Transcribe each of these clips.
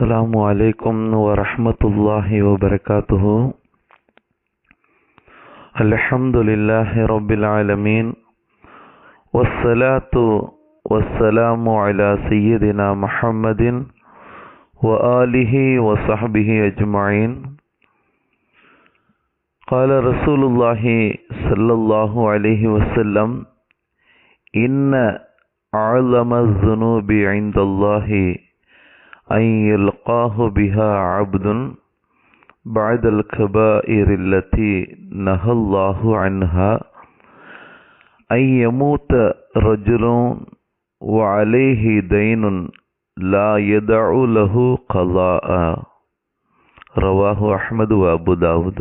السلام عليكم ورحمة الله وبركاته. الحمد لله رب العالمين والصلاة والسلام على سيدنا محمد وآله وصحبه أجمعين. قال رسول الله صلى الله عليه وسلم إن أعظم الذنوب عند الله أن يلقاه بها عبد بعد الكبائر التي نهى الله عنها أن يموت رجل وعليه دين لا يدع له قضاء رواه أحمد وأبو داود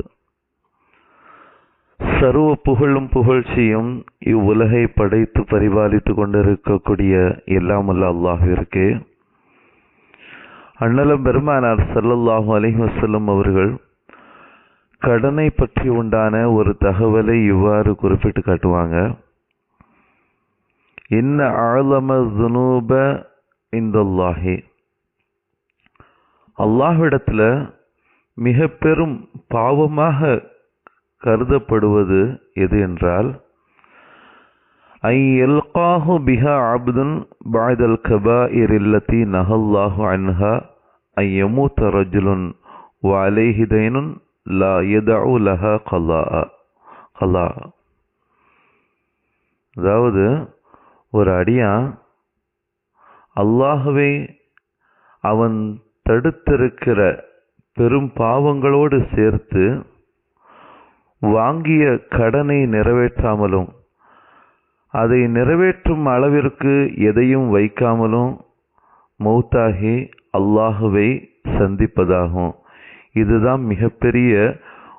சர்வ புகழும் புகழ்ச்சியும் இவ்வுலகை படைத்து பரிபாலித்து கொண்டிருக்கக்கூடிய எல்லாமல்ல அல்லாஹிற்கு அண்ணலம் பெருமானார் சல்லல்லாஹு அலைஹி வசல்லம் அவர்கள் கடனை பற்றி உண்டான ஒரு தகவலை இவ்வாறு குறிப்பிட்டு காட்டுவாங்க. இன்ன ஆழம துனூப இந்தல்லாஹி அல்லாஹ்விடத்தில் மிக பெரும் பாவமாக கருதப்படுவது எது என்றால் ஐ எல்காஹு பிஹா அப்துன் பாய்தல் கபா இல்லத்தி நஹல்லாஹு அன்ஹா ஐ யமூத்த ரஜுலுன் வலைஹி தைனுன் லா யதஉ லஹா கலா கலா அதாவது ஒரு அடியான் அல்லாஹுவை அவன் தடுத்திருக்கிற பெரும் பாவங்களோடு சேர்த்து வாங்கிய கடனை நிறைவேற்றாமலும் அதை நிறைவேற்றும் அளவிற்கு எதையும் வைக்காமலும் மௌத்தாகி அல்லாஹுவை சந்திப்பதாகும். இதுதான் மிகப்பெரிய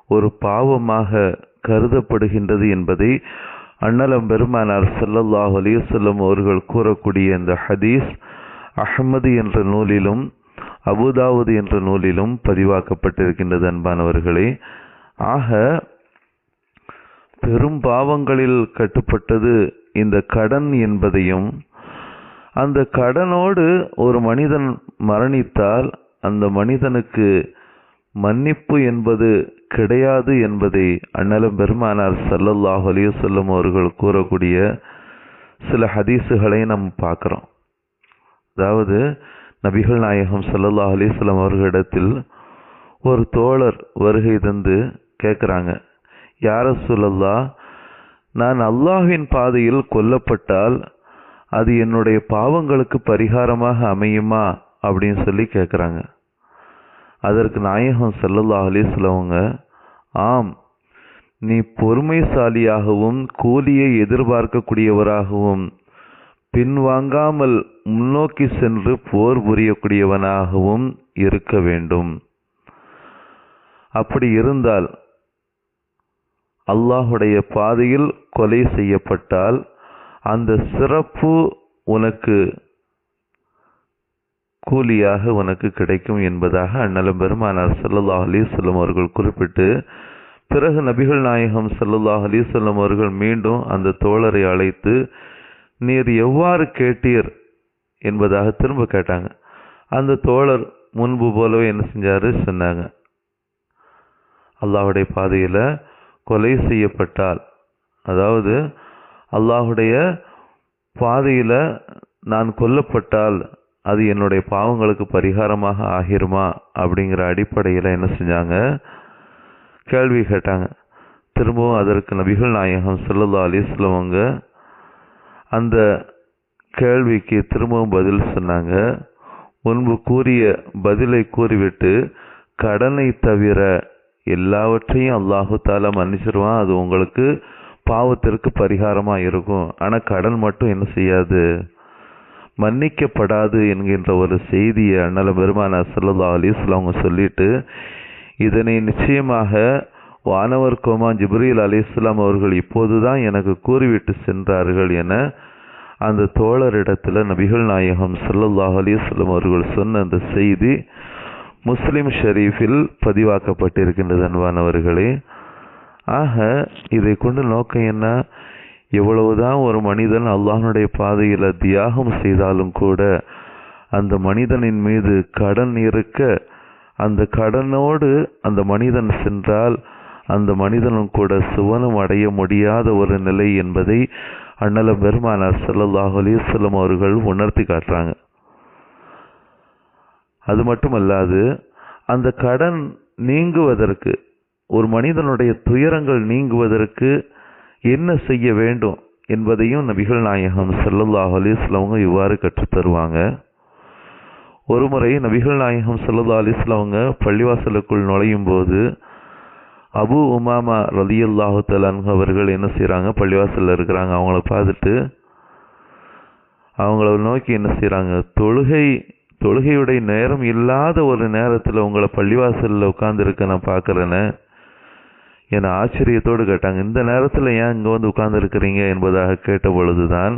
ஒரு பாவமாக கருதப்படுகின்றது என்பதை அண்ணலம் பெருமானார் சல்லல்லாஹ் அலிவசல்லம் அவர்கள் கூறக்கூடிய இந்த ஹதீஸ் அஹமது என்ற நூலிலும் அபுதாவுது என்ற நூலிலும் பதிவாக்கப்பட்டிருக்கின்றது அன்பானவர்களே. ஆக பெரும் பாவங்களில் கட்டுப்பட்டது இந்த கடன் என்பதையும் அந்த கடனோடு ஒரு மனிதன் மரணித்தால் அந்த மனிதனுக்கு மன்னிப்பு என்பது கிடையாது என்பதை அண்ணலம் பெருமானார் சல்லல்லாஹ் அலிவசல்லம் அவர்கள் கூறக்கூடிய சில ஹதீஸுகளை நாம் பார்க்குறோம். அதாவது நபிகள் நாயகம் சல்லல்லாஹ் அலிஸ்லாம் அவர்களிடத்தில் ஒரு தோழர் வருகை தந்து கேட்குறாங்க யார சொல்லல்லா நான் அல்லாஹின் பாதையில் கொல்லப்பட்டால் அது என்னுடைய பாவங்களுக்கு பரிகாரமாக அமையுமா? அப்படின்னு சொல்லி கேட்குறாங்க அதற்கு நாயகம் சல்லல்லா அலிஸ்லவங்க ஆம் நீ பொறுமைசாலியாகவும் கூலியை எதிர்பார்க்கக்கூடியவராகவும் பின்வாங்காமல் முன்னோக்கி சென்று போர் புரியக்கூடியவனாகவும் இருக்க வேண்டும். அப்படி இருந்தால் அல்லாஹுடைய பாதையில் கொலை செய்யப்பட்டால் அந்த சிறப்பு உனக்கு கூலியாக உனக்கு கிடைக்கும் என்பதாக அண்ணலம் பெருமானார் சல்லல்லாஹ் அலிசல்லம் அவர்கள் குறிப்பிட்டு பிறகு நபிகள் நாயகம் சல்லல்லாஹ் அலிசல்லம் அவர்கள் மீண்டும் அந்த தோழரை அழைத்து நீர் எவ்வாறு கேட்டீர்? என்பதாக திரும்ப கேட்டாங்க. அந்த தோழர் முன்பு போலவே என்ன செஞ்சாரு? சொன்னாங்க அல்லாவுடைய பாதையில் கொலை செய்யப்பட்டால் அதாவது அல்லாஹுடைய பாதையில் நான் கொல்லப்பட்டால் அது என்னுடைய பாவங்களுக்கு பரிகாரமாக ஆகிருமா அப்படிங்கிற அடிப்படையில் என்ன செஞ்சாங்க? கேள்வி கேட்டாங்க. திரும்பவும் அதற்கு நபிகள் நாயகம் சொல்லல்லா அலிஸ்லவங்க அந்த கேள்விக்கு திரும்பவும் பதில் சொன்னாங்க. முன்பு கூறிய பதிலை கூறிவிட்டு கடனை தவிர எல்லாவற்றையும் அல்லாஹு தாலா மன்னிச்சிருவான். அது உங்களுக்கு பாவத்திற்கு பரிகாரமாக இருக்கும். ஆனால் கடன் மட்டும் என்ன செய்யாது? மன்னிக்கப்படாது என்கின்ற ஒரு செய்தியை அண்ணல பெருமான சல்லா அலிஸ்லாம் அவங்க சொல்லிட்டு இதனை நிச்சயமாக வானவர் கோமா ஜிப்ரீல் அலி இஸ்லாம் அவர்கள் இப்போதுதான் எனக்கு கூறிவிட்டு சென்றார்கள் என அந்த தோழரிடத்தில் நபிகள் நாயகம் சல்லல்லாஹ் அலிஸ்லாம் அவர்கள் சொன்ன அந்த செய்தி முஸ்லிம் ஷெரீஃபில் பதிவாக்கப்பட்டிருக்கின்றது அன்பானவர்களே. ஆக இதை கொண்டு நோக்கம் என்ன? எவ்வளவுதான் ஒரு மனிதன் அல்லாஹனுடைய பாதையில் தியாகம் செய்தாலும் கூட அந்த மனிதனின் மீது கடன் இருக்க அந்த கடனோடு அந்த மனிதன் சென்றால் அந்த மனிதனும் கூட சுவனம் அடைய முடியாத ஒரு நிலை என்பதை அண்ணல பெருமானார் சல்லாஹ் அலைஹி அவர்கள் உணர்த்தி காட்டுறாங்க. அது மட்டுமல்லாது அந்த கடன் நீங்குவதற்கு ஒரு மனிதனுடைய துயரங்கள் நீங்குவதற்கு என்ன செய்ய வேண்டும் என்பதையும் நபிகள் நாயகம் ஸல்லல்லாஹு அலிஸ்லவங்க அவங்க இவ்வாறு கற்றுத்தருவாங்க தருவாங்க. ஒருமுறை நபிகள் நாயகம் ஸல்லல்லாஹு அலிஸ்லவங்க அவங்க பள்ளிவாசலுக்குள் நுழையும் போது அபு உமாமா ரலியல்லாஹு தலான் அவர்கள் என்ன செய்கிறாங்க பள்ளிவாசலில் இருக்கிறாங்க. அவங்கள பார்த்துட்டு அவங்கள நோக்கி என்ன செய்கிறாங்க தொழுகை தொழுகையுடைய நேரம் இல்லாத ஒரு நேரத்தில் உங்களை பள்ளிவாசலில் உட்காந்துருக்க நான் பார்க்குறேன்னு என ஆச்சரியத்தோடு கேட்டாங்க. இந்த நேரத்தில் ஏன் இங்கே வந்து உட்கார்ந்துருக்கிறீங்க என்பதாக கேட்ட பொழுதுதான்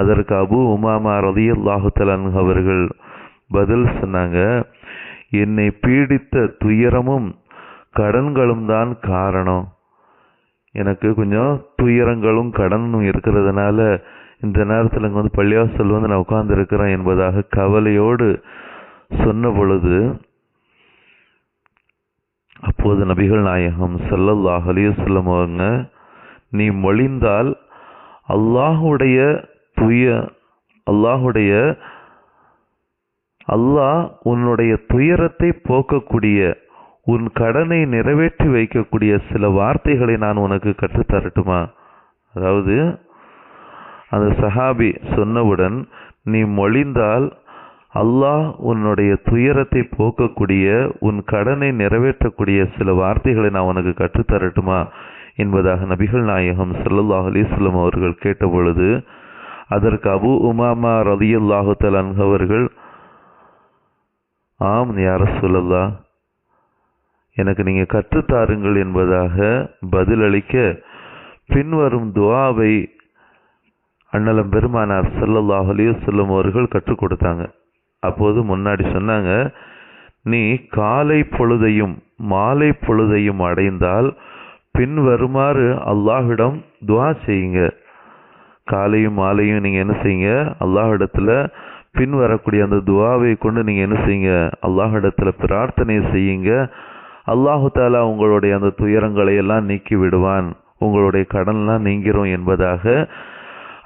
அதற்கு அபு உமாமா ரதியுல்லாஹுத்தலன் அவர்கள் பதில் சொன்னாங்க. என்னை பீடித்த துயரமும் கடன்களும் தான் காரணம். எனக்கு கொஞ்சம் துயரங்களும் கடனும் இருக்கிறதுனால இந்த நேரத்தில் இங்கே வந்து பள்ளியாசல் வந்து நான் உட்கார்ந்துருக்கிறேன் என்பதாக கவலையோடு சொன்ன பொழுது அப்போது நபிகள் நாயகம் ஸல்லல்லாஹு அலைஹி அவங்க நீ மொழிந்தால் அல்லாஹுடைய துய அல்லாஹுடைய அல்லாஹ் உன்னுடைய துயரத்தை போக்கக்கூடிய உன் கடனை நிறைவேற்றி வைக்கக்கூடிய சில வார்த்தைகளை நான் உனக்கு கற்றுத் தரட்டுமா? அதாவது அந்த சஹாபி சொன்னவுடன் நீ மொழிந்தால் அல்லாஹ் உன்னுடைய துயரத்தை போக்கக்கூடிய உன் கடனை நிறைவேற்றக்கூடிய சில வார்த்தைகளை நான் உனக்கு கற்றுத் தரட்டுமா என்பதாக நபிகள் நாயகம் சல்லல்லாஹ் அலிஸ்லம் அவர்கள் கேட்டபொழுது அதற்கு அபு உமாமா ரலியல்லாஹு தஆலா அவர்கள் ஆம் யார சொல்லல்லா எனக்கு நீங்கள் கற்றுத்தாருங்கள் என்பதாக பதிலளிக்க பின்வரும் துவாவை அண்ணலம் பெருமானார் சல்லல்லாஹ் அலைஹி வஸல்லம் அவர்கள் கற்றுக் கொடுத்தாங்க. அப்போது முன்னாடி சொன்னாங்க நீ காலை பொழுதையும் மாலை பொழுதையும் அடைந்தால் பின் வருமாறு அல்லாஹிடம் துவா செய்யுங்க. காலையும் மாலையும் நீங்க என்ன செய்யுங்க? அல்லாஹிடத்தில் பின் வரக்கூடிய அந்த துவாவை கொண்டு நீங்க என்ன செய்யுங்க? அல்லாஹிடத்தில் பிரார்த்தனை செய்யுங்க. அல்லாஹு தாலா உங்களுடைய அந்த துயரங்களை எல்லாம் நீக்கி விடுவான். உங்களுடைய கடன்லாம் நீங்கிரும் என்பதாக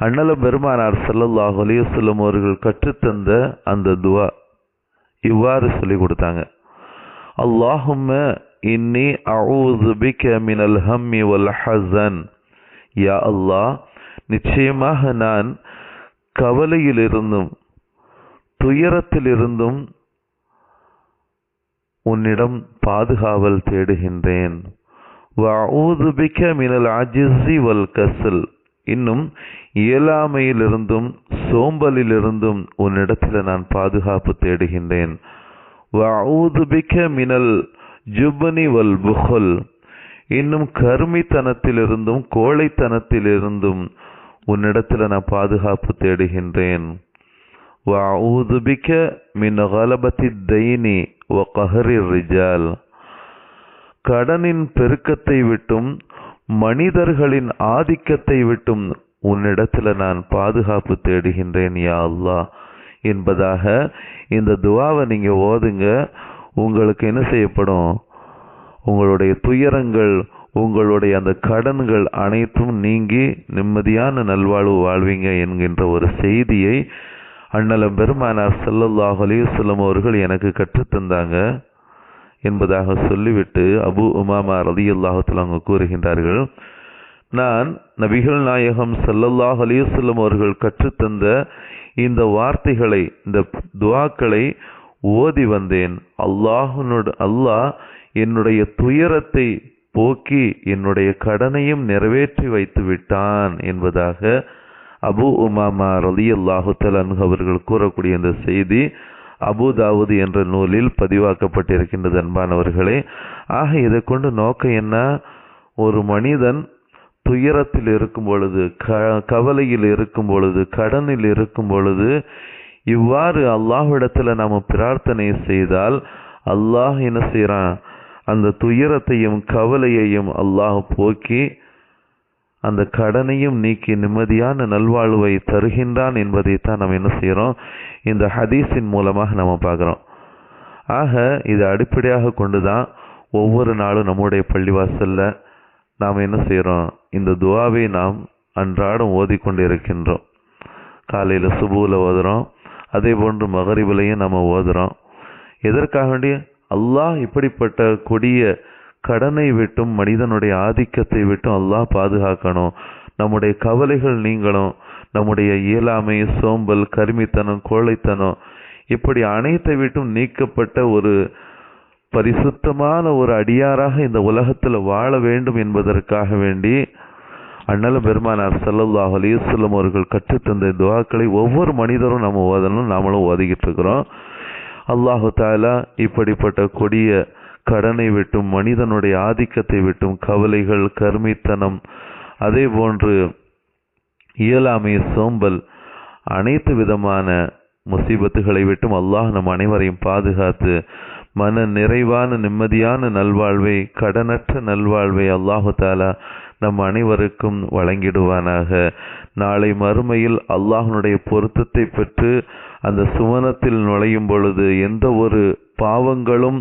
அண்ணல பெருமானார் சல்லல்லாஹ் அலைஹி அவர்கள் கற்றுத்தந்த அந்த துவா இவ்வாறு சொல்லி கொடுத்தாங்க. அல்லாஹும்ம இன்னி அவுது பிக மினல் ஹம்மி வல் ஹசன் யா அல்லாஹ் நிச்சயமாக நான் கவலையிலிருந்தும் துயரத்திலிருந்தும் உன்னிடம் பாதுகாவல் தேடுகின்றேன். அவுது பிக மினல் அஜிசி வல் கசல் இன்னும் இயலாமையிலிருந்தும் சோம்பலிலிருந்தும் உன்னிடத்தில் நான் பாதுகாப்பு தேடுகின்றேன். வஅஊது மினல் ஜுப்னி வல் புகல் இன்னும் கருமித்தனத்திலிருந்தும் கோழைத்தனத்திலிருந்தும் உன்னிடத்தில் நான் பாதுகாப்பு தேடுகின்றேன். வஅஊது பிக மின் கலபத்தி தைனி வ கஹரி ரிஜால். கடனின் பெருக்கத்தை விட்டும் மனிதர்களின் ஆதிக்கத்தை விட்டும் உன்னிடத்தில் நான் பாதுகாப்பு தேடுகின்றேன் யா அல்லா என்பதாக இந்த துவாவை நீங்கள் ஓதுங்க. உங்களுக்கு என்ன செய்யப்படும்? உங்களுடைய துயரங்கள் உங்களுடைய அந்த கடன்கள் அனைத்தும் நீங்கி நிம்மதியான நல்வாழ்வு வாழ்வீங்க என்கின்ற ஒரு செய்தியை அண்ணலம் பெருமானார் ஸல்லல்லாஹு அலைஹி அவர்கள் எனக்கு கற்றுத் தந்தாங்க என்பதாக சொல்லிவிட்டு அபு உமாமா ரதி தஆலா கூறுகின்றார்கள் நான் நபிகள் நாயகம் சல்லல்லாஹ் அலைஹி அவர்கள் கற்றுத்தந்த இந்த வார்த்தைகளை இந்த துவாக்களை ஓதி வந்தேன். அல்லாஹ்வுடைய அல்லாஹ் என்னுடைய துயரத்தை போக்கி என்னுடைய கடனையும் நிறைவேற்றி வைத்து விட்டான் என்பதாக அபு உமாமா ரலியல்லாஹு தஆலா அவர்கள் கூறக்கூடிய இந்த செய்தி அபுதாவுது என்ற நூலில் பதிவாக்கப்பட்டிருக்கின்றது அன்பானவர்களே. ஆக இதை கொண்டு நோக்கம் என்ன? ஒரு மனிதன் துயரத்தில் இருக்கும் பொழுது க கவலையில் இருக்கும் பொழுது கடனில் இருக்கும் பொழுது இவ்வாறு அல்லாஹ்விடத்தில் நாம் பிரார்த்தனை செய்தால் அல்லாஹ் என்ன செய்கிறான் அந்த துயரத்தையும் கவலையையும் அல்லாஹ் போக்கி அந்த கடனையும் நீக்கி நிம்மதியான நல்வாழ்வை தருகின்றான் என்பதைத்தான் நம்ம என்ன செய்கிறோம்? இந்த ஹதீஸின் மூலமாக நம்ம பார்க்குறோம். ஆக இதை அடிப்படையாக கொண்டு தான் ஒவ்வொரு நாளும் நம்முடைய பள்ளிவாசலில் நாம் என்ன செய்கிறோம்? இந்த துவாவை நாம் அன்றாடம் ஓதிக்கொண்டு இருக்கின்றோம். காலையில் சுபூவில் ஓதுகிறோம் அதே போன்று மகரிபிலையும் நம்ம ஓதுகிறோம் எதற்காக வேண்டிய அல்லாஹ் இப்படிப்பட்ட கொடிய கடனை விட்டும் மனிதனுடைய ஆதிக்கத்தை விட்டும் அல்லாஹ் பாதுகாக்கணும். நம்முடைய கவலைகள் நீங்களும் நம்முடைய இயலாமை சோம்பல் கருமித்தனம் கோழைத்தனம் இப்படி அனைத்தை விட்டும் நீக்கப்பட்ட ஒரு பரிசுத்தமான ஒரு அடியாராக இந்த உலகத்தில் வாழ வேண்டும் என்பதற்காக வேண்டி அண்ணல பெருமானார் சல்லல்லாஹ் அலிசல்லம் அவர்கள் கற்றுத்தந்த துவாக்களை ஒவ்வொரு மனிதரும் நம்ம ஓதணும் நாமளும் ஓதிக்கிட்டு இருக்கிறோம். அல்லாஹு தாலா இப்படிப்பட்ட கொடிய கடனை விட்டும் மனிதனுடைய ஆதிக்கத்தை விட்டும் கவலைகள் கருமித்தனம் அதே போன்று இயலாமை சோம்பல் அனைத்து விதமான முசீபத்துகளை விட்டும் அல்லாஹ் நம் அனைவரையும் பாதுகாத்து மன நிறைவான நிம்மதியான நல்வாழ்வை கடனற்ற நல்வாழ்வை அல்லாஹு தாலா நம் அனைவருக்கும் வழங்கிடுவானாக. நாளை மறுமையில் அல்லாஹனுடைய பொருத்தத்தை பெற்று அந்த சுவனத்தில் நுழையும் பொழுது எந்த ஒரு பாவங்களும்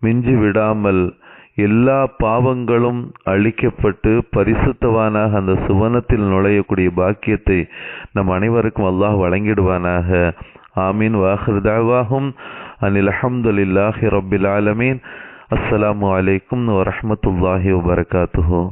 மிஞ்சி விடாமல் எல்லா பாவங்களும் அழிக்கப்பட்டு பரிசுத்தவானாக அந்த சுவனத்தில் நுழையக்கூடிய பாக்கியத்தை நம் அனைவருக்கும் அல்லாஹ் வழங்கிடுவானாக. ஆமீன். வாஹிருதாவாகும் அனில் அஹமதுல்லாஹி ரபில் ஆலமீன். அஸ்லாம் அலைக்கும் வரமத்துல்லாஹி வபரகாத்துஹூ.